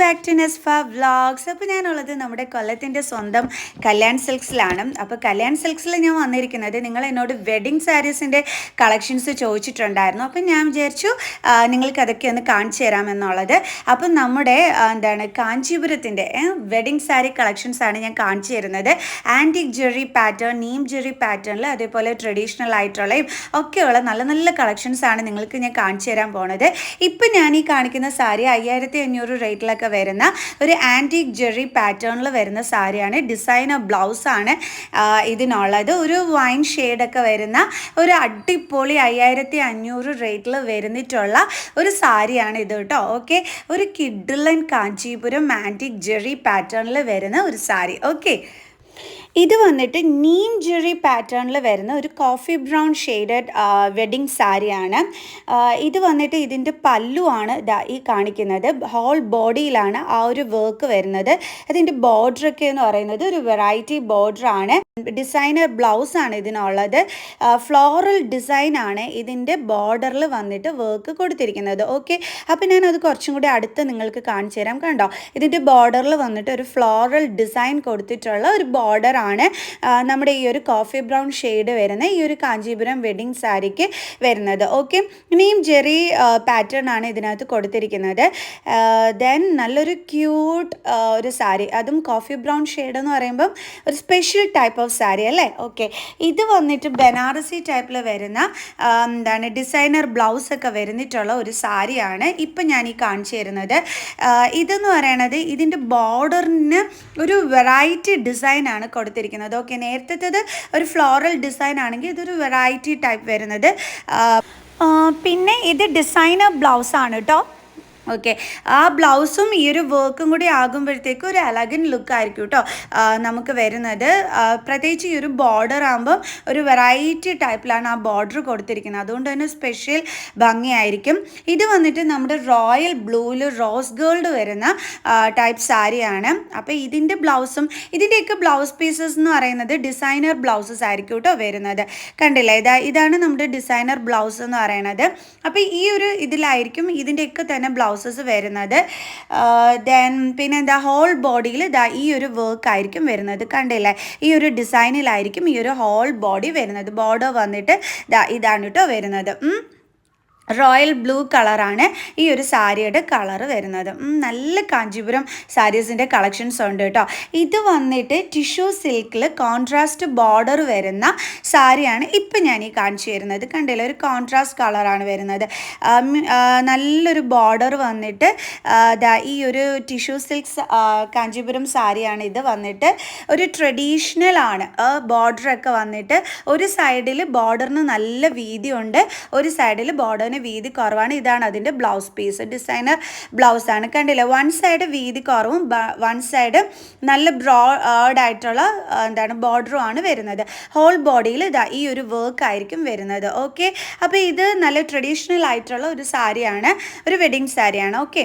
Back to നെസ്ഫ vlogs. അപ്പോൾ ഞാനുള്ളത് നമ്മുടെ കൊല്ലത്തിന്റെ സ്വന്തം കല്യാൺ സിൽക്സിലാണ്. അപ്പോൾ കല്യാൺ സിൽക്സിൽ ഞാൻ വന്നിരിക്കുന്നത് നിങ്ങൾ എന്നോട് വെഡിങ് സാരീസിന്റെ കളക്ഷൻസ് ചോദിച്ചിട്ടുണ്ടായിരുന്നു. അപ്പം ഞാൻ വിചാരിച്ചു നിങ്ങൾക്ക് അതൊക്കെ ഒന്ന് കാണിച്ചു തരാമെന്നുള്ളത്. അപ്പം നമ്മുടെ എന്താണ് കാഞ്ചീപുരത്തിന്റെ വെഡിങ് സാരി കളക്ഷൻസ് ആണ് ഞാൻ കാണിച്ചു തരുന്നത്. ആന്റിക് ജെറി പാറ്റേൺ നീം ജെറി പാറ്റേണിൽ അതേപോലെ ട്രഡീഷണൽ ആയിട്ടുള്ളയും ഒക്കെയുള്ള നല്ല നല്ല കളക്ഷൻസ് ആണ് നിങ്ങൾക്ക് ഞാൻ കാണിച്ചു തരാൻ പോണത്. ഇപ്പം ഞാൻ ഈ കാണിക്കുന്ന സാരി അയ്യായിരത്തി അഞ്ഞൂറ് റേറ്റിലൊക്കെ വരുന്ന ഒരു ആന്റിക് ജെറി പാറ്റേണിൽ വരുന്ന സാരിയാണ്. ഡിസൈനർ ബ്ലൗസാണ് ഇതിനുള്ളത്. ഒരു വൈൻ ഷെയ്ഡൊക്കെ വരുന്ന ഒരു അടിപൊളി അയ്യായിരത്തി അഞ്ഞൂറ് റേറ്റിൽ വരുന്നിട്ടുള്ള ഒരു സാരിയാണ് ഇത് കേട്ടോ. ഓക്കെ ഒരു കിഡിലൻ കാഞ്ചീപുരം ആന്റിക് ജെറി പാറ്റേണിൽ വരുന്ന ഒരു സാരി. ഓക്കെ ഇത് വന്നിട്ട് നീം ജെറി പാറ്റേണിൽ വരുന്ന ഒരു കോഫി ബ്രൗൺ ഷെയ്ഡഡ് വെഡിങ് സാരിയാണ്. ഇത് വന്നിട്ട് ഇതിന്റെ പല്ലുവാണ് ഈ കാണിക്കുന്നത്. ഹോൾ ബോഡിയിലാണ് ആ ഒരു വർക്ക് വരുന്നത്. അതിന്റെ ബോർഡറൊക്കെ എന്ന് പറയുന്നത് ഒരു വെറൈറ്റി ബോർഡറാണ് ഡിസൈനർ ബ്ലൗസ് ആണ് ഇതിനുള്ളത് ഫ്ലോറൽ ഡിസൈൻ ആണ് ഇതിന്റെ ബോർഡറിൽ വന്നിട്ട് വർക്ക് കൊടുത്തിരിക്കുന്നത്. ഓക്കെ അപ്പോൾ ഞാനത് കുറച്ചും കൂടി അടുത്ത് നിങ്ങൾക്ക് കാണിച്ചു തരാം കണ്ടോ? ഇതിന്റെ ബോർഡറിൽ വന്നിട്ട് ഒരു ഫ്ലോറൽ ഡിസൈൻ കൊടുത്തിട്ടുള്ള ഒരു ബോർഡർ ആണ്. നമ്മുടെ ഈ ഒരു കോഫി ബ്രൗൺ ഷെയ്ഡ് വരുന്ന ഈ ഒരു കാഞ്ചീപുരം വെഡിങ് സാരിക്ക് വരുന്നത്. ഓക്കെ ഇനിയും ജെറി പാറ്റേൺ ആണ് ഇതിനകത്ത് കൊടുത്തിരിക്കുന്നത്. ദെൻ നല്ലൊരു ക്യൂട്ട് ഒരു സാരി. അതും കോഫി ബ്രൗൺ ഷെയ്ഡ് എന്ന് പറയുമ്പം ഒരു സ്പെഷ്യൽ ടൈപ്പ് സാരി അല്ലേ? ഓക്കെ ഇത് വന്നിട്ട് ബനാറസി ടൈപ്പിൽ വരുന്ന എന്താണ് ഡിസൈനർ ബ്ലൗസ് ഒക്കെ വരുന്നിട്ടുള്ള ഒരു സാരിയാണ് ഇപ്പം ഞാൻ ഈ കാണിച്ചു തരുന്നത്. ഇതെന്ന് പറയണത് ഇതിന്റെ ബോർഡറിന് ഒരു വെറൈറ്റി ഡിസൈനാണ് കൊടുത്തിരിക്കുന്നത്. ഓക്കെ നേരത്തേത് ഒരു ഫ്ലോറൽ ഡിസൈൻ ആണെങ്കിൽ ഇതൊരു വെറൈറ്റി ടൈപ്പ് വരുന്നത്. പിന്നെ ഇത് ഡിസൈനർ ബ്ലൗസ് ആണ് കേട്ടോ ഓക്കെ ആ ബ്ലൗസും ഈ ഒരു വർക്കും കൂടി ആകുമ്പോഴത്തേക്കും ഒരു അലഗൻ ലുക്ക് ആയിരിക്കും കേട്ടോ നമുക്ക് വരുന്നത്. പ്രത്യേകിച്ച് ഈ ഒരു ബോർഡർ ആകുമ്പം ഒരു വെറൈറ്റി ടൈപ്പിലാണ് ആ ബോർഡർ കൊടുത്തിരിക്കുന്നത്. അതുകൊണ്ട് തന്നെ സ്പെഷ്യൽ ഭംഗിയായിരിക്കും. ഇത് വന്നിട്ട് നമ്മുടെ റോയൽ ബ്ലൂവിൽ റോസ് ഗോൾഡ് വരുന്ന ടൈപ്പ് സാരിയാണ് അപ്പോൾ ഇതിന്റെ ബ്ലൗസും ഇതിന്റെയൊക്കെ ബ്ലൗസ് പീസസ് എന്ന് പറയുന്നത് ഡിസൈനർ ബ്ലൗസസ് ആയിരിക്കും കേട്ടോ വരുന്നത്. കണ്ടില്ലേ? ഇതാ ഇതാണ് നമ്മുടെ ഡിസൈനർ ബ്ലൗസ് എന്ന് പറയുന്നത്. അപ്പോൾ ഈ ഒരു ഇതിലായിരിക്കും ഇതിന്റെയൊക്കെ തന്നെ ബ്ലൗസസ് വരുന്നത്. ദെൻ പിന്നെ എന്താ ഹോൾ ബോഡിയിൽ ദാ ഈ ഒരു വർക്ക് ആയിരിക്കും വരുന്നത്. കണ്ടില്ലേ? ഈ ഒരു ഡിസൈനിലായിരിക്കും ഈ ഒരു ഹോൾ ബോഡി വരുന്നത്. ബോർഡർ വന്നിട്ട് ദാ ഇതാണ് കേട്ടോ വരുന്നത്. റോയൽ ബ്ലൂ കളറാണ് ഈ ഒരു സാരിയുടെ കളർ വരുന്നത്. നല്ല കാഞ്ചീപുരം സാരീസിന്റെ കളക്ഷൻസ് ഉണ്ട് കേട്ടോ. ഇത് വന്നിട്ട് ടിഷ്യൂ സിൽക്കിൽ കോൺട്രാസ്റ്റ് ബോർഡർ വരുന്ന സാരിയാണ് ഇപ്പം ഞാൻ ഈ കാണിച്ചു തരുന്നത്. കണ്ടില്ല ഒരു കോൺട്രാസ്റ്റ് കളറാണ് വരുന്നത്. നല്ലൊരു ബോർഡർ വന്നിട്ട് ഈ ഒരു ടിഷ്യൂ സിൽക്ക് കാഞ്ചീപുരം സാരിയാണ് ഇത് വന്നിട്ട് ഒരു ട്രഡീഷണൽ ആണ്. ബോർഡറൊക്കെ വന്നിട്ട് ഒരു സൈഡിൽ ബോർഡറിന് നല്ല വീതിയുണ്ട് ഒരു സൈഡിൽ ബോർഡറിന് വീതി കുറവാണ്. ഇതാണ് അതിന്റെ ബ്ലൗസ് പീസ്. ഡിസൈനർ ബ്ലൗസ് ആണ്. കണ്ടില്ലേ? വൺ സൈഡ് വീതി കുറവും വൺ സൈഡ് നല്ല ബ്രോഡ് ആയിട്ടുള്ള എന്താണ് ബോർഡറും ആണ് വരുന്നത്. ഹോൾ ബോഡിയിൽ ഇതാ ഈ ഒരു വർക്ക് ആയിരിക്കും വരുന്നത്. ഓക്കെ അപ്പോൾ ഇത് നല്ല ട്രഡീഷണൽ ആയിട്ടുള്ള ഒരു സാരിയാണ്. ഒരു വെഡിങ് സാരിയാണ്. ഓക്കെ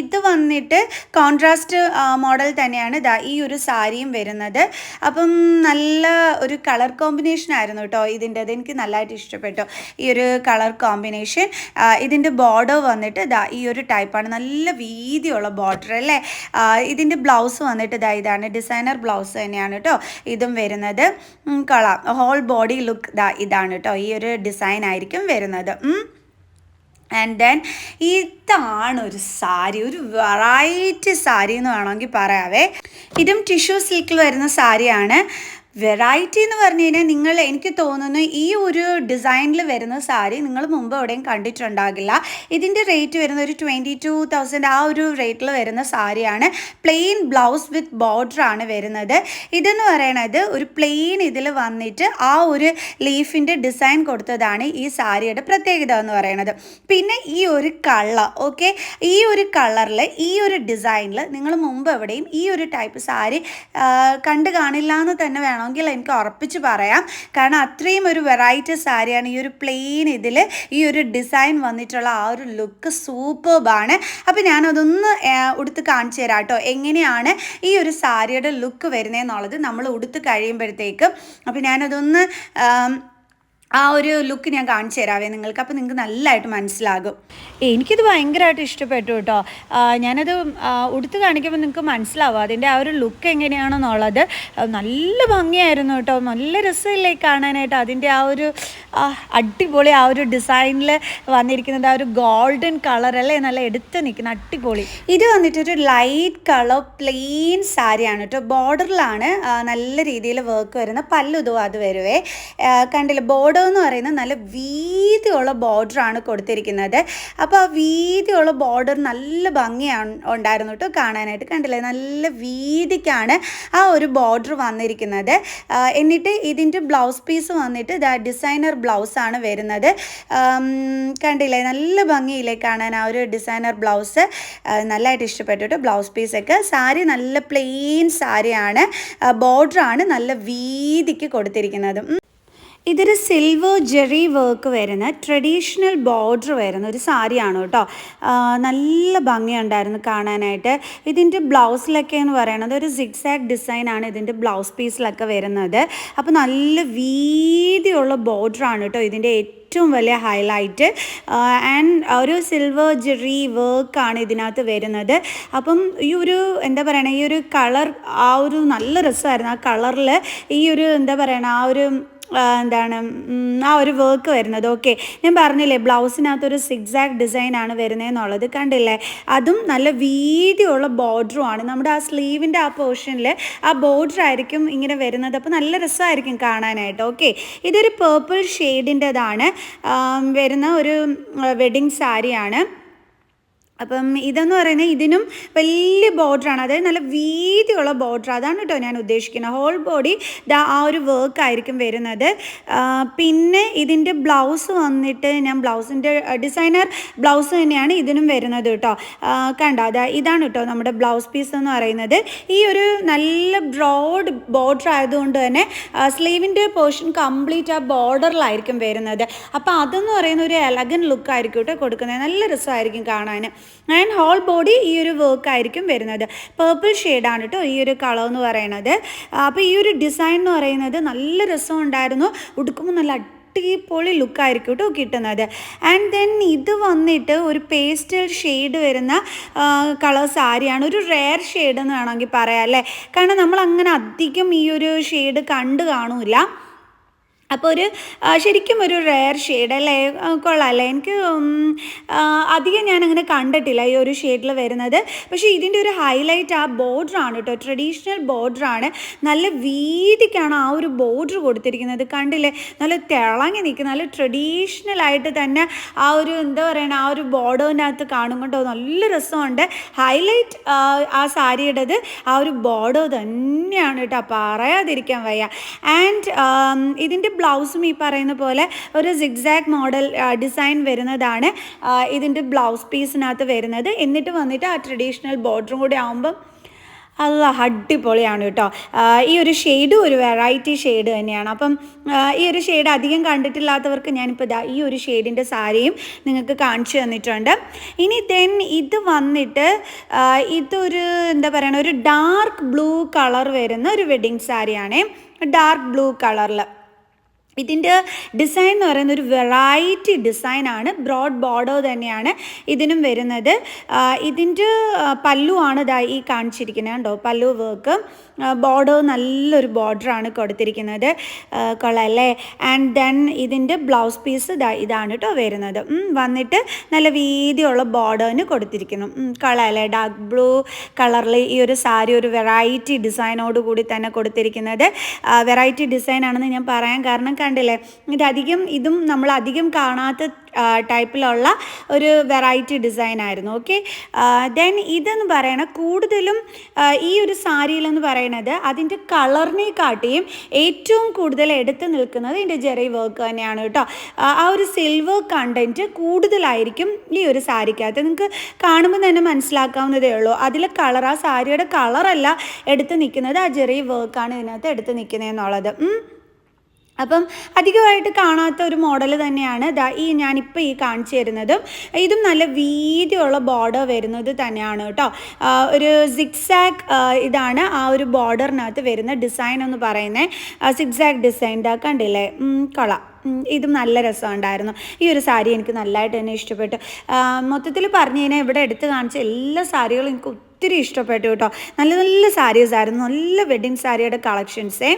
ഇത് വന്നിട്ട് കോൺട്രാസ്റ്റ് മോഡൽ തന്നെയാണ് ദാ ഈ ഒരു സാരിയും വരുന്നത്. അപ്പം നല്ല ഒരു കളർ കോമ്പിനേഷൻ ആയിരുന്നു കേട്ടോ ഇതിന്റെത്. എനിക്ക് നല്ലതായിട്ട് ഇഷ്ടപ്പെട്ടു ഈ ഒരു കളർ കോമ്പിനേഷൻ ഇതിന്റെ ബോർഡർ വന്നിട്ട് ദാ ഈ ഒരു ടൈപ്പാണ് നല്ല വീതിയുള്ള ബോർഡർ അല്ലേ? ഇതിന്റെ ബ്ലൗസ് വന്നിട്ട് ദാ ഇതാണ്. ഡിസൈനർ ബ്ലൗസ് തന്നെയാണ് കേട്ടോ ഇതും വരുന്നത്. കൊള്ളാം. ഹോൾ ബോഡി ലുക്ക് ദാ ഇതാണ് കേട്ടോ ഈ ഒരു ഡിസൈൻ ആയിരിക്കും വരുന്നത്. ആൻഡ് ദെൻ ഇതാണ് ഒരു സാരി ഒരു വെറൈറ്റി സാരി എന്ന് വേണമെങ്കിൽ പറയാവേ. ഇതും ടിഷ്യൂ സിൽക്കിൽ വരുന്ന സാരിയാണ്. വെറൈറ്റി എന്ന് പറഞ്ഞു കഴിഞ്ഞാൽ നിങ്ങൾ എനിക്ക് തോന്നുന്നു ഈ ഒരു ഡിസൈനിൽ വരുന്ന സാരി നിങ്ങൾ മുമ്പ് എവിടെയും കണ്ടിട്ടുണ്ടാകില്ല. ഇതിന്റെ റേറ്റ് വരുന്ന ഒരു ട്വന്റി ടു തൗസൻഡ് ആ ഒരു റേറ്റിൽ വരുന്ന സാരിയാണ്. പ്ലെയിൻ ബ്ലൗസ് വിത്ത് ബോർഡർ ആണ് വരുന്നത്. ഇതെന്ന് പറയണത് ഒരു പ്ലെയിൻ ഇതിൽ വന്നിട്ട് ആ ഒരു ലീഫിന്റെ ഡിസൈൻ കൊടുത്തതാണ് ഈ സാരിയുടെ പ്രത്യേകത എന്ന് പറയുന്നത് പിന്നെ ഈ ഒരു കളർ ഓക്കെ ഈ ഒരു കളറിൽ ഈ ഒരു ഡിസൈനിൽ നിങ്ങൾ മുമ്പ് എവിടെയും ഈ ഒരു ടൈപ്പ് സാരി കണ്ടു കാണില്ല എന്ന് തന്നെ വേണമെങ്കിൽ എനിക്ക് ഉറപ്പിച്ച് പറയാം. കാരണം അത്രയും ഒരു വെറൈറ്റി സാരിയാണ് ഈ ഒരു പ്ലെയിൻ ഇതിൽ ഈ ഒരു ഡിസൈൻ വന്നിട്ടുള്ള ആ ഒരു ലുക്ക് സൂപ്പർബാണ് അപ്പോൾ ഞാനതൊന്ന് ഉടുത്ത് കാണിച്ചു തരാം കേട്ടോ. എങ്ങനെയാണ് ഈ ഒരു സാരിയുടെ ലുക്ക് വരുന്നതെന്നുള്ളത് നമ്മൾ ഉടുത്ത് കഴിയുമ്പോഴത്തേക്കും. അപ്പോൾ ഞാനതൊന്ന് ആം, ഒരു ലുക്ക് ഞാൻ കാണിച്ചു തരാവേ നിങ്ങൾക്ക്. അപ്പോൾ നിങ്ങൾക്ക് നല്ലതായിട്ട് മനസ്സിലാകും. എനിക്കിത് ഭയങ്കരമായിട്ട് ഇഷ്ടപ്പെട്ടു കേട്ടോ. ഞാനത് ഉടുത്ത് കാണിക്കുമ്പോൾ നിങ്ങൾക്ക് മനസ്സിലാവും. അതിന്റെ ആ ഒരു ലുക്ക് എങ്ങനെയാണെന്നുള്ളത്. നല്ല ഭംഗിയായിരുന്നു കേട്ടോ. നല്ല രസമില്ലേ കാണാനായിട്ട്. അതിന്റെ ആ ഒരു അടിപൊളി ആ ഒരു ഡിസൈനിൽ വന്നിരിക്കുന്നത് ആ ഒരു ഗോൾഡൻ കളർ അല്ലേ? നല്ല എടുത്ത് നിൽക്കുന്ന അടിപൊളി. ഇത് വന്നിട്ടൊരു ലൈറ്റ് കളർ പ്ലെയിൻ സാരിയാണ് കേട്ടോ. ബോർഡറിലാണ് നല്ല രീതിയിൽ വർക്ക് വരുന്ന പല്ലുതും അത് വരുവേ. കണ്ടില്ല? ബോർഡർ എന്ന് പറയുന്നത് നല്ല വീതിയുള്ള ബോർഡറാണ് കൊടുത്തിരിക്കുന്നത്. അപ്പോൾ ആ വീതിയുള്ള ബോർഡർ നല്ല ഭംഗിയാണ് ഉണ്ടായിരുന്നു കേട്ടോ കാണാനായിട്ട്. കണ്ടില്ലേ? നല്ല വീതിക്കാണ് ആ ഒരു ബോർഡർ വന്നിരിക്കുന്നത്. എന്നിട്ട് ഇതിന്റെ ബ്ലൗസ് പീസ് വന്നിട്ട് ഇതാ ഡിസൈനർ ബ്ലൗസാണ് വരുന്നത്. കണ്ടില്ലേ? നല്ല ഭംഗിയില്ലേ കാണാൻ ആ ഒരു ഡിസൈനർ ബ്ലൗസ് നല്ലതായിട്ട് ഇഷ്ടപ്പെട്ടു കേട്ടോ ബ്ലൗസ് പീസൊക്കെ സാരി നല്ല പ്ലെയിൻ സാരിയാണ്. ബോർഡറാണ് നല്ല വീതിക്ക് കൊടുത്തിരിക്കുന്നത്. ഇതൊരു സിൽവർ ജെറി വർക്ക് വരുന്ന ട്രഡീഷണൽ ബോർഡർ വരുന്ന ഒരു സാരിയാണ് കേട്ടോ. നല്ല ഭംഗിയുണ്ടായിരുന്നു കാണാനായിട്ട്. ഇതിന്റെ ബ്ലൗസിലൊക്കെ എന്ന് പറയുന്നത് ഒരു സിക്സാക് ഡിസൈനാണ് ഇതിന്റെ ബ്ലൗസ് പീസിലൊക്കെ വരുന്നത്. അപ്പോൾ നല്ല വീതിയുള്ള ബോർഡറാണ് കേട്ടോ ഇതിന്റെ ഏറ്റവും വലിയ ഹൈലൈറ്റ് ആൻഡ് ഒരു സിൽവർ ജെറി വർക്കാണ് ഇതിനകത്ത് വരുന്നത്. അപ്പം ഈ ഒരു എന്താ പറയണ ഈ ഒരു കളർ ആ ഒരു നല്ല രസമായിരുന്നു. ആ കളറിൽ ഈ ഒരു എന്താ പറയണ ആ ഒരു എന്താണ് ആ ഒരു വർക്ക് വരുന്നത്. ഓക്കെ ഞാൻ പറഞ്ഞില്ലേ ബ്ലൗസിനകത്തൊരു സിക്സാക് ഡിസൈനാണ് വരുന്നതെന്നുള്ളത് കണ്ടില്ലേ? അതും നല്ല വീതിയുള്ള ബോർഡറും ആണ്. നമ്മുടെ ആ സ്ലീവിന്റെ ആ പോർഷനിൽ ആ ബോർഡർ ആയിരിക്കും ഇങ്ങനെ വരുന്നത്. അപ്പോൾ നല്ല രസമായിരിക്കും കാണാനായിട്ട്. ഓക്കെ ഇതൊരു പേർപ്പിൾ ഷെയ്ഡിന്റെതാണ് വരുന്ന ഒരു വെഡിങ് സാരിയാണ് അപ്പം ഇതെന്ന് പറയുന്നത് ഇതിനും വലിയ ബോർഡറാണ് അതായത് നല്ല വീതിയുള്ള ബോർഡർ അതാണ് കേട്ടോ ഞാൻ ഉദ്ദേശിക്കുന്നത്. ഹോൾ ബോഡി ദാ ആ ഒരു വർക്ക് ആയിരിക്കും വരുന്നത്. പിന്നെ ഇതിന്റെ ബ്ലൗസ് വന്നിട്ട് ഞാൻ ബ്ലൗസിന്റെ ഡിസൈനർ ബ്ലൗസ് തന്നെയാണ് ഇതിനും വരുന്നത് കേട്ടോ. കണ്ട? അതാ ഇതാണ് കേട്ടോ നമ്മുടെ ബ്ലൗസ് പീസ് എന്ന് പറയുന്നത്. ഈ ഒരു നല്ല ബ്രോഡ് ബോർഡർ ആയതുകൊണ്ട് തന്നെ സ്ലീവിന്റെ പോർഷൻ കംപ്ലീറ്റ് ആ ബോർഡറിലായിരിക്കും വരുന്നത്. അപ്പോൾ അതെന്ന് പറയുന്ന ഒരു എലഗൻ ലുക്കായിരിക്കും കേട്ടോ കൊടുക്കുന്നത്. നല്ല രസമായിരിക്കും കാണാൻ. ആൻഡ് ഹോൾ ബോഡി ഈ ഒരു വർക്ക് ആയിരിക്കും വരുന്നത്. പേർപ്പിൾ ഷെയ്ഡാണ് കേട്ടോ ഈ ഒരു കളർ എന്ന് പറയുന്നത്. അപ്പോൾ ഈ ഒരു ഡിസൈൻ എന്ന് പറയുന്നത് നല്ല രസം ഉണ്ടായിരുന്നു. ഉടുക്കുമ്പോൾ നല്ല അടിപൊളി ലുക്കായിരിക്കും കേട്ടോ കിട്ടുന്നത്. ആൻഡ് ദെൻ ഇത് വന്നിട്ട് ഒരു പേസ്റ്റൽ ഷെയ്ഡ് വരുന്ന കളർ സാരിയാണ് ഒരു റെയർ ഷെയ്ഡ് എന്ന് വേണമെങ്കിൽ പറയാം അല്ലേ? കാരണം നമ്മൾ അങ്ങനെ അധികം ഈ ഒരു ഷെയ്ഡ് കണ്ടു കാണൂല. അപ്പോൾ ഒരു ശരിക്കും ഒരു റെയർ ഷെയ്ഡ് അല്ലേ? ആ, കൊള്ളാം അല്ലേ? എനിക്ക് അധികം ഞാൻ അങ്ങനെ കണ്ടിട്ടില്ല ഈ ഒരു ഷെയ്ഡിൽ വരുന്നത്. പക്ഷേ ഇതിന്റെ ഒരു ഹൈലൈറ്റ് ആ ബോർഡറാണ് കേട്ടോ ട്രഡീഷണൽ ബോർഡറാണ് നല്ല വീതിക്കാണ് ആ ഒരു ബോർഡർ കൊടുത്തിരിക്കുന്നത്. കണ്ടില്ലേ? നല്ല തിളങ്ങി നിൽക്കുന്ന നല്ല ട്രഡീഷണൽ ആയിട്ട് തന്നെ ആ ഒരു എന്താ പറയണ ആ ഒരു ബോർഡറിനകത്ത് കാണുമ്പോൾ നല്ല രസമുണ്ട്. ഹൈലൈറ്റ് ആ സാരിയുടേത് ആ ഒരു ബോർഡർ തന്നെയാണ് കേട്ടോ പറയാതിരിക്കാൻ വയ്യ. ആൻഡ് ഇതിന്റെ ബ്ലൗസും ഈ പറയുന്ന പോലെ ഒരു സിഗ്സാക് മോഡൽ ഡിസൈൻ വരുന്നതാണ്. ഇതിന്റെ ബ്ലൗസ് പീസിനകത്ത് വരുന്നത്. എന്നിട്ട് വന്നിട്ട് ആ ട്രഡീഷണൽ ബോർഡറും കൂടി ആകുമ്പം അല്ല അടിപൊളിയാണ് കേട്ടോ. ഈ ഒരു ഷെയ്ഡും ഒരു വെറൈറ്റി ഷെയ്ഡ് തന്നെയാണ്. അപ്പം ഈ ഒരു ഷെയ്ഡ് അധികം കണ്ടിട്ടില്ലാത്തവർക്ക് ഞാനിപ്പോൾ ഇതാ ഈ ഒരു ഷെയ്ഡിന്റെ സാരിയും നിങ്ങൾക്ക് കാണിച്ചു തന്നിട്ടുണ്ട്. ഇനി ദെൻ ഇത് വന്നിട്ട് ഇതൊരു എന്താ പറയുക ഒരു ഡാർക്ക് ബ്ലൂ കളർ വരുന്ന ഒരു വെഡിങ് സാരിയാണേ. ഡാർക്ക് ബ്ലൂ കളറിൽ ഇതിന്റെ ഡിസൈൻ എന്ന് പറയുന്ന ഒരു വെറൈറ്റി ഡിസൈനാണ് ബ്രോഡ് ബോർഡർ തന്നെയാണ് ഇതിനും വരുന്നത്. ഇതിന്റെ പല്ലു ആണ് ഈ കാണിച്ചിരിക്കുന്നത് കേട്ടോ പല്ലു വർക്ക് ബോർഡർ നല്ലൊരു ബോർഡറാണ് കൊടുത്തിരിക്കുന്നത്. അല്ലേ? ആൻഡ് ദെൻ ഇതിന്റെ ബ്ലൗസ് പീസ് ഇതാണ് കേട്ടോ വരുന്നത്. വന്നിട്ട് നല്ല വീതിയുള്ള ബോർഡറിന് കൊടുത്തിരിക്കുന്നു. അല്ലേ? ഡാർക്ക് ബ്ലൂ കളറിൽ ഈ ഒരു സാരി ഒരു വെറൈറ്റി ഡിസൈനോട് കൂടി തന്നെ കൊടുത്തിരിക്കുന്നത്. വെറൈറ്റി ഡിസൈൻ ആണെന്ന് ഞാൻ പറയാൻ കാരണം കണ്ടില്ലേ? ഇതധികം ഇതും നമ്മൾ അധികം കാണാത്ത ടൈപ്പിലുള്ള ഒരു വെറൈറ്റി ഡിസൈൻ ആയിരുന്നു. ഓക്കെ? ദെൻ ഇതെന്ന് പറയണ കൂടുതലും ഈ ഒരു സാരിയിലെന്ന് പറയണത് അതിന്റെ കളറിനെ കാട്ടിയും ഏറ്റവും കൂടുതൽ എടുത്തു നിൽക്കുന്നത് ഇതിന്റെ ജെറി വർക്ക് തന്നെയാണ് കേട്ടോ. ആ ഒരു സിൽവർ കണ്ടന്റ് കൂടുതലായിരിക്കും ഈ ഒരു സാരിക്കകത്ത്. നിങ്ങൾക്ക് കാണുമ്പോൾ തന്നെ മനസ്സിലാക്കാവുന്നതേ ഉള്ളൂ. അതിലെ കളർ ആ സാരിയുടെ കളറല്ല എടുത്ത് നിൽക്കുന്നത് ആ ജെറി വർക്കാണ് ഇതിനകത്ത് എടുത്ത് നിൽക്കുന്നത് എന്നുള്ളത്. അപ്പം അധികമായിട്ട് കാണാത്ത ഒരു മോഡൽ തന്നെയാണ് ദാ ഈ ഞാനിപ്പോൾ ഈ കാണിച്ചു തരുന്നതും. ഇതും നല്ല വീതിയുള്ള ബോർഡർ വരുന്നത് തന്നെയാണ് കേട്ടോ. ഒരു സിക്സാക്ക് ഇതാണ് ആ ഒരു ബോർഡറിനകത്ത് വരുന്ന ഡിസൈൻ എന്ന് പറയുന്നത് സിക്സാക്ക് ഡിസൈൻ ഇതാ കണ്ടില്ലേ? കള ഇതും നല്ല രസമുണ്ടായിരുന്നു. ഈ ഒരു സാരി എനിക്ക് നല്ലതായിട്ട് തന്നെ ഇഷ്ടപ്പെട്ടു. മൊത്തത്തിൽ പറഞ്ഞു കഴിഞ്ഞാൽ ഇവിടെ എടുത്ത് കാണിച്ച എല്ലാ സാരികളും എനിക്ക് ഒത്തിരി ഇഷ്ടപ്പെട്ടു കേട്ടോ. നല്ല നല്ല സാരീസ് ആയിരുന്നു. നല്ല വെഡ്ഡിങ് സാരിയുടെ കളക്ഷൻസേ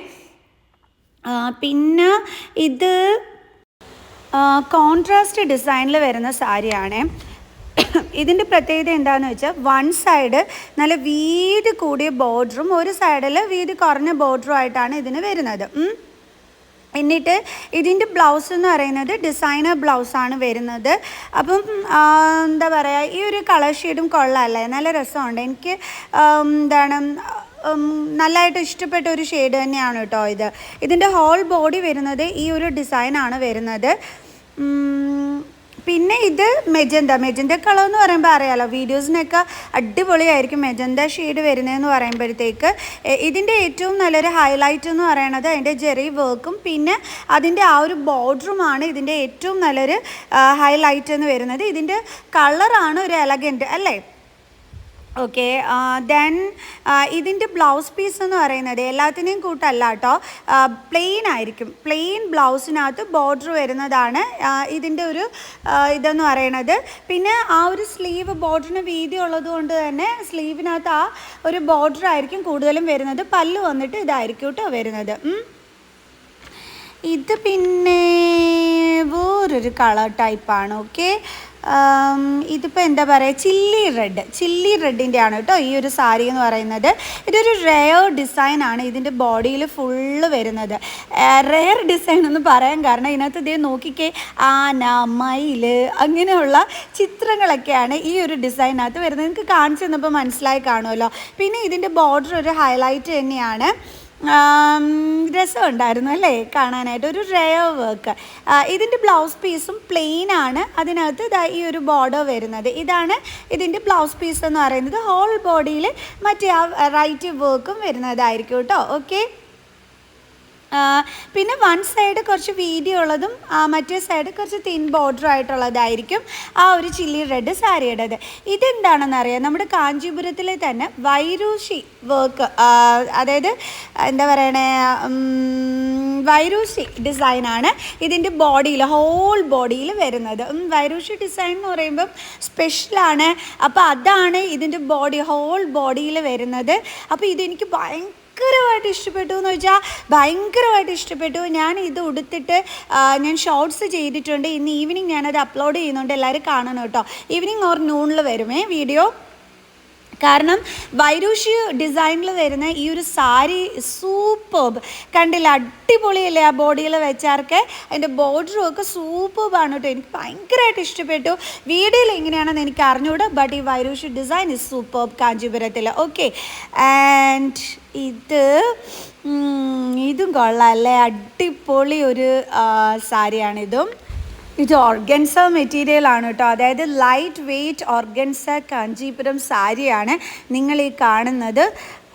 പിന്നെ ഇത് കോൺട്രാസ്റ്റ് ഡിസൈനിൽ വരുന്ന സാരിയാണ്. ഇതിന്റെ പ്രത്യേകത എന്താണെന്ന് വെച്ചാൽ വൺ സൈഡ് നല്ല വീതി കൂടിയ ബോർഡറും ഒരു സൈഡിൽ വീതി കുറഞ്ഞ ബോർഡറും ആയിട്ടാണ് ഇതിന് വരുന്നത്. എന്നിട്ട് ഇതിന്റെ ബ്ലൗസ് എന്ന് പറയുന്നത് ഡിസൈനർ ബ്ലൗസാണ് വരുന്നത്. അപ്പം എന്താ പറയുക ഈ ഒരു കളർ ഷെയ്ഡും കൊള്ളാമല്ലേ നല്ല രസമുണ്ട്. എനിക്ക് എന്താണ് നല്ലതായിട്ട് ഇഷ്ടപ്പെട്ട ഒരു ഷെയ്ഡ് തന്നെയാണ് കേട്ടോ ഇത്. ഇതിന്റെ ഹോൾ ബോഡി വരുന്നത് ഈ ഒരു ഡിസൈനാണ് വരുന്നത്. പിന്നെ ഇത് മെജന്ത മെജന്ത കളർ എന്ന് പറയുമ്പോൾ അറിയാലോ വീഡിയോസിനൊക്കെ അടിപൊളിയായിരിക്കും മെജന്ത ഷെയ്ഡ് വരുന്നതെന്ന് പറയുമ്പോഴത്തേക്ക്. ഇതിന്റെ ഏറ്റവും നല്ലൊരു ഹൈലൈറ്റ് എന്ന് പറയുന്നത് അതിന്റെ ജെറി വർക്കും പിന്നെ അതിന്റെ ആ ഒരു ബോർഡറുമാണ് ഇതിന്റെ ഏറ്റവും നല്ലൊരു ഹൈലൈറ്റ് എന്ന് വരുന്നത്. ഇതിന്റെ കളറാണ് ഒരു എലഗന്റ് അല്ലേ? ഓക്കെ ദെൻ ഇതിന്റെ ബ്ലൗസ് പീസ് എന്ന് പറയുന്നത് എല്ലാത്തിനെയും കൂട്ടല്ല കേട്ടോ. പ്ലെയിൻ ആയിരിക്കും. പ്ലെയിൻ ബ്ലൗസിനകത്ത് ബോർഡർ വരുന്നതാണ് ഇതിന്റെ ഒരു ഇതെന്ന് പറയണത്. പിന്നെ ആ ഒരു സ്ലീവ് ബോർഡറിന് വീതി ഉള്ളത് കൊണ്ട് തന്നെ സ്ലീവിനകത്ത് ആ ഒരു ബോർഡർ ആയിരിക്കും കൂടുതലും വരുന്നത്. പല്ല് വന്നിട്ട് ഇതായിരിക്കും കേട്ടോ വരുന്നത്. ഇത് പിന്നെ വേറൊരു കളർ ടൈപ്പാണ് ഓക്കെ ഇതിപ്പോൾ എന്താ പറയുക ചില്ലി റെഡ് ചില്ലി റെഡിന്റെ ആണ് കേട്ടോ ഈ ഒരു സാരി എന്ന് പറയുന്നത്. ഇതൊരു റെയർ ഡിസൈൻ ആണ് ഇതിന്റെ ബോഡിയിൽ ഫുള്ള് വരുന്നത്. റെയർ ഡിസൈൻ എന്ന് പറയാൻ കാരണം ഇതിനകത്ത് ഇതേ നോക്കിക്കേ ആന മയിൽ അങ്ങനെയുള്ള ചിത്രങ്ങളൊക്കെയാണ് ഈ ഒരു ഡിസൈനകത്ത് വരുന്നത്. നിങ്ങൾക്ക് കാണിച്ചു തന്നപ്പോൾ മനസ്സിലായി കാണുമല്ലോ. പിന്നെ ഇതിന്റെ ബോർഡർ ഒരു ഹൈലൈറ്റ് തന്നെയാണ്. രസമുണ്ടായിരുന്നു അല്ലേ? കാണാനായിട്ട് ഒരു റെയർ വർക്ക് ഇതിന്റെ ബ്ലൗസ് പീസും പ്ലെയിൻ ആണ്. അതിനകത്ത് ഇതാ ഈ ഒരു ബോർഡർ വരുന്നത്. ഇതാണ് ഇതിന്റെ ബ്ലൗസ് പീസ് എന്ന് പറയുന്നത്. ഹോൾ ബോഡിയിൽ മറ്റേ ആ റൈറ്റ് വർക്കും വരുന്നതായിരിക്കും കേട്ടോ. ഓക്കെ പിന്നെ വൺ സൈഡ് കുറച്ച് വീതി ഉള്ളതും മറ്റേ സൈഡ് കുറച്ച് തിൻ ബോർഡർ ആയിട്ടുള്ളതായിരിക്കും ആ ഒരു ചില്ലി റെഡ് സാരിയുടേത് ഇതെന്താണെന്ന് അറിയാം? നമ്മുടെ കാഞ്ചീപുരത്തിലെ തന്നെ വൈരൂഷി വർക്ക് അതായത് എന്താ പറയണേ വൈരൂഷി ഡിസൈനാണ് ഇതിന്റെ ബോഡിയിൽ ഹോൾ ബോഡിയിൽ വരുന്നത്. വൈരൂഷി ഡിസൈൻ എന്ന് പറയുമ്പം സ്പെഷ്യലാണ് അപ്പോൾ അതാണ് ഇതിന്റെ ബോഡി ഹോൾ ബോഡിയിൽ വരുന്നത്. അപ്പോൾ ഇതെനിക്ക് ഭയങ്കര ഭയങ്കരമായിട്ട് ഇഷ്ടപ്പെട്ടു എന്ന് വെച്ചാൽ ഭയങ്കരമായിട്ട് ഇഷ്ടപ്പെട്ടു. ഞാൻ ഇത് ഉടുത്തിട്ട് ഞാൻ ഷോർട്സ് ചെയ്തിട്ടുണ്ട്. ഇന്ന് ഈവനിങ് ഞാനത് അപ്ലോഡ് ചെയ്യുന്നുണ്ട്. എല്ലാവരും കാണണം കേട്ടോ. ഈവനിങ് ഓർ നൂണിൽ വരുമേ വീഡിയോ കാരണം വൈരൂഷി ഡിസൈനിൽ വരുന്ന ഈ ഒരു സാരി സൂപ്പർബ് കണ്ടില്ല? അടിപൊളിയല്ലേ ആ ബോഡിയിൽ വെച്ചാർക്ക് അതിന്റെ ബോർഡറും ഒക്കെ സൂപ്പർബാണ് കേട്ടോ. എനിക്ക് ഭയങ്കരമായിട്ട് ഇഷ്ടപ്പെട്ടു. വീഡിയോയിൽ എങ്ങനെയാണെന്ന് എനിക്ക് അറിഞ്ഞുകൂടാ ബട്ട് ഈ വൈരൂഷി ഡിസൈൻ ഇസ് സൂപ്പർബ് കാഞ്ചീപുരത്തിൽ ഓക്കെ ആൻഡ് ഇത് ഇതും കൊള്ളാം അല്ലേ? അടിപൊളി ഒരു സാരിയാണിതും. ഇത് ഓർഗൻസ മെറ്റീരിയൽ ആണ് കേട്ടോ. അതായത് ലൈറ്റ് വെയ്റ്റ് ഓർഗൻസ കാഞ്ചീപുരം സാരിയാണ് നിങ്ങൾ ഈ കാണുന്നത്.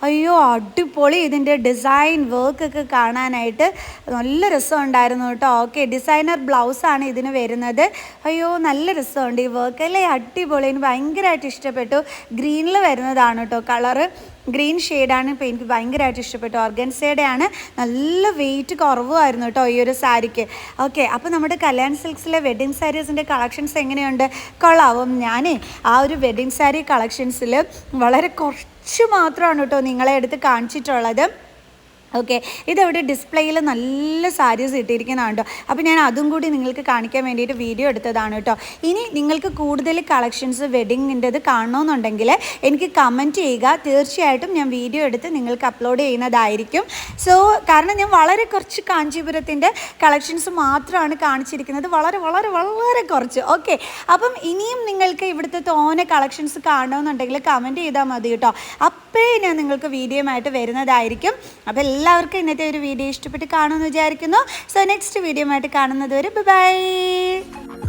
അയ്യോ അടിപൊളി ഇതിന്റെ ഡിസൈൻ വർക്കൊക്കെ കാണാനായിട്ട് നല്ല രസമുണ്ടായിരുന്നു കേട്ടോ. ഓക്കെ ഡിസൈനർ ബ്ലൗസാണ് ഇതിന് വരുന്നത്. അയ്യോ നല്ല രസമുണ്ട് ഈ വർക്ക് അല്ലേ? അടിപൊളി. എനിക്ക് ഭയങ്കരമായിട്ട് ഇഷ്ടപ്പെട്ടു. ഗ്രീനിൽ വരുന്നതാണ് കേട്ടോ കളറ് ഗ്രീൻ ഷെയ്ഡാണ് ഇപ്പോൾ എനിക്ക് ഭയങ്കരമായിട്ട് ഇഷ്ടപ്പെട്ടു ഓർഗൻസയുടെ ആണ് നല്ല വെയിറ്റ് കുറവുമായിരുന്നു കേട്ടോ ഈ ഒരു സാരിക്ക്. ഓക്കെ അപ്പോൾ നമ്മുടെ കല്യാൺ സിൽക്സിലെ വെഡ്ഡിങ് സാരീസിന്റെ കളക്ഷൻസ് എങ്ങനെയുണ്ട്? കൊള്ളാവും? ഞാൻ ആ ഒരു വെഡ്ഡിങ് സാരി കളക്ഷൻസിൽ വളരെ കുറച്ച് മാത്രമാണ് കേട്ടോ നിങ്ങളെ എടുത്ത് കാണിച്ചിട്ടുള്ളത്. ഓക്കെ. ഇതവിടെ ഡിസ്പ്ലേയിൽ നല്ല സാരീസ് ഇട്ടിരിക്കുന്നതാണ് കേട്ടോ അപ്പോൾ ഞാൻ അതും കൂടി നിങ്ങൾക്ക് കാണിക്കാൻ വേണ്ടിയിട്ട് വീഡിയോ എടുത്തതാണ് കേട്ടോ. ഇനി നിങ്ങൾക്ക് കൂടുതൽ കളക്ഷൻസ് വെഡിങ്ങിന്റെത് കാണണമെന്നുണ്ടെങ്കിൽ എനിക്ക് കമന്റ് ചെയ്യുക. തീർച്ചയായിട്ടും ഞാൻ വീഡിയോ എടുത്ത് നിങ്ങൾക്ക് അപ്ലോഡ് ചെയ്യുന്നതായിരിക്കും. സോ കാരണം ഞാൻ വളരെ കുറച്ച് കാഞ്ചീപുരത്തിന്റെ കളക്ഷൻസ് മാത്രമാണ് കാണിച്ചിരിക്കുന്നത്. വളരെ വളരെ വളരെ കുറച്ച്. ഓക്കെ. അപ്പം ഇനിയും നിങ്ങൾക്ക് ഇവിടുത്തെ തോനെ കളക്ഷൻസ് കാണണമെന്നുണ്ടെങ്കിൽ കമന്റ് ചെയ്താൽ മതി കേട്ടോ. അപ്പേ ഞാൻ നിങ്ങൾക്ക് വീഡിയോയുമായിട്ട് വരുന്നതായിരിക്കും. അപ്പോൾ എല്ലാവർക്കും ഇന്നത്തെ ഒരു വീഡിയോ ഇഷ്ടപ്പെട്ട് കാണുമെന്ന് വിചാരിക്കുന്നു. സോ നെക്സ്റ്റ് വീഡിയോ ആയിട്ട് കാണുന്നത് വരെ ബൈ